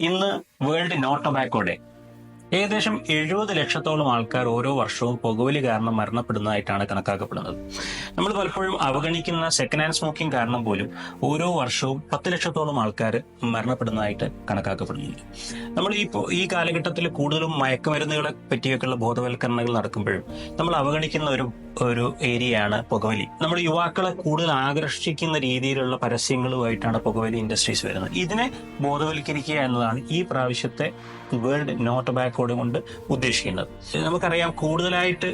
ഇന്ന് world no tobacco day ഏകദേശം എഴുപത് ലക്ഷത്തോളം ആൾക്കാർ ഓരോ വർഷവും പുകവലി കാരണം മരണപ്പെടുന്നതായിട്ടാണ് കണക്കാക്കപ്പെടുന്നത്. നമ്മൾ പലപ്പോഴും അവഗണിക്കുന്ന സെക്കൻഡ് ഹാൻഡ് സ്മോക്കിംഗ് കാരണം പോലും ഓരോ വർഷവും പത്ത് ലക്ഷത്തോളം ആൾക്കാർ മരണപ്പെടുന്നതായിട്ട് കണക്കാക്കപ്പെടുന്നുണ്ട്. നമ്മൾ ഈ ഈ കാലഘട്ടത്തിൽ കൂടുതലും മയക്കുമരുന്നുകളെ പറ്റിയൊക്കെയുള്ള ബോധവൽക്കരണങ്ങൾ നടക്കുമ്പോഴും നമ്മൾ അവഗണിക്കുന്ന ഒരു ഒരു ഏരിയയാണ് പുകവലി. നമ്മൾ യുവാക്കളെ കൂടുതൽ ആകർഷിക്കുന്ന രീതിയിലുള്ള പരസ്യങ്ങളുമായിട്ടാണ് പുകവലി ഇൻഡസ്ട്രീസ് വരുന്നത്. ഇതിനെ ബോധവൽക്കരിക്കുക എന്നതാണ് ഈ പ്രാവശ്യത്തെ വേൾഡ് നോ ടൊബാക്കോഡ് കൊണ്ട് ഉദ്ദേശിക്കുന്നത് നമുക്കറിയാം കൂടുതലായിട്ട്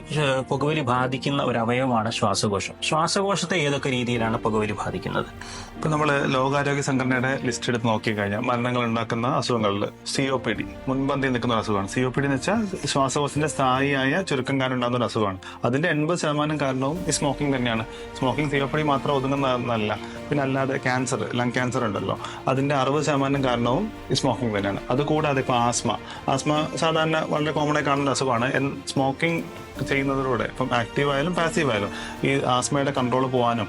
പുകവലി ബാധിക്കുന്ന ഒരു അവയവമാണ് ശ്വാസകോശം. ശ്വാസകോശത്തെ ഏതൊക്കെ രീതിയിലാണ് പുകവലി ബാധിക്കുന്നത്? ഇപ്പൊ നമ്മൾ ലോകാരോഗ്യ സംഘടനയുടെ ലിസ്റ്റ് എടുത്ത് നോക്കിക്കഴിഞ്ഞാൽ മരണങ്ങൾ ഉണ്ടാക്കുന്ന അസുഖങ്ങളിൽ സി ഒ പി ഡി മുൻപന്തിയിൽ നിൽക്കുന്ന ഒരു അസുഖമാണ്. സി ഒ പി ഡി എന്ന് വെച്ചാൽ ശ്വാസകോശത്തിന്റെ സ്ഥായിയായ ചുരുക്കം കാരണം ഉണ്ടാകുന്ന ഒരു അസുഖമാണ്. അതിന്റെ എൺപത് ശതമാനം കാരണവും ഈ സ്മോക്കിംഗ് തന്നെയാണ്. Smoking C O P D മാത്രം ഒതുങ്ങുന്നതല്ല. പിന്നെ അല്ലാതെ ക്യാൻസർ ലങ് ക്യാൻസർ ഉണ്ടല്ലോ. അതിന്റെ അറുപത് ശതമാനം കാരണവും ഈ സ്മോക്കിംഗ് തന്നെയാണ്. അതുകൂടാതെ ഇപ്പൊ ആസ്മ. ആസ്മ സാധാരണ വളരെ കോമൺ ആയി കാണുന്ന അസുഖമാണ്. സ്മോക്കിംഗ് ചെയ്യുന്നതിലൂടെ ഇപ്പം ആക്റ്റീവ് ആയാലും പാസീവ് ആയാലും ഈ ആസ്മയുടെ കൺട്രോൾ പോകാനും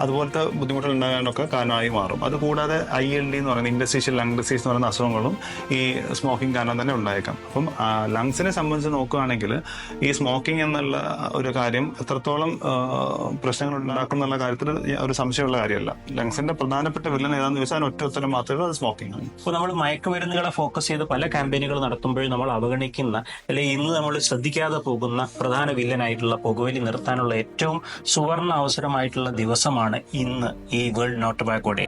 അതുപോലത്തെ ബുദ്ധിമുട്ടുകൾ ഉണ്ടാകാനൊക്കെ കാരണമായി മാറും. അത് കൂടാതെ ഐ എൽ ഡി എന്ന് പറയുന്ന ഇൻഡസ്ട്രീഷ്യൽ ലങ് ഡിസീസ് എന്ന് പറയുന്ന അസുഖങ്ങളും ഈ സ്മോക്കിംഗ് കാരണം തന്നെ ഉണ്ടായേക്കാം. അപ്പം ലങ്സിനെ സംബന്ധിച്ച് നോക്കുകയാണെങ്കിൽ ഈ സ്മോക്കിംഗ് എന്നുള്ള ഒരു കാര്യം എത്രത്തോളം പ്രശ്നങ്ങൾ ഉണ്ടാക്കും എന്നുള്ള കാര്യത്തിൽ ഒരു സംശയമുള്ള കാര്യമല്ല. ലങ്സിന്റെ പ്രധാനപ്പെട്ട വില്ലൻ ഏതാണെന്ന് ചോദിച്ചാൽ ഒറ്റ ഉത്തരം മാത്രമേ അത് സ്മോക്കിംഗ് ആണ്. ഇപ്പോൾ നമ്മൾ മയക്കുമരുന്നുകളെ ഫോക്കസ് ചെയ്ത് പല ക്യാമ്പയിനുകൾ നടത്തുമ്പോഴും നമ്മൾ അവഗണിക്കുന്ന അല്ലെങ്കിൽ ഇന്ന് നമ്മൾ ശ്രദ്ധിക്കാതെ പോകുന്ന പ്രധാന വില്ലനായിട്ടുള്ള പുകവലി നിർത്താനുള്ള ഏറ്റവും സുവർണ അവസരമായിട്ടുള്ള ദിവസമാണ് ഇന്ന് ഈ വേൾഡ് നോട്ട് ബാക്കോടെ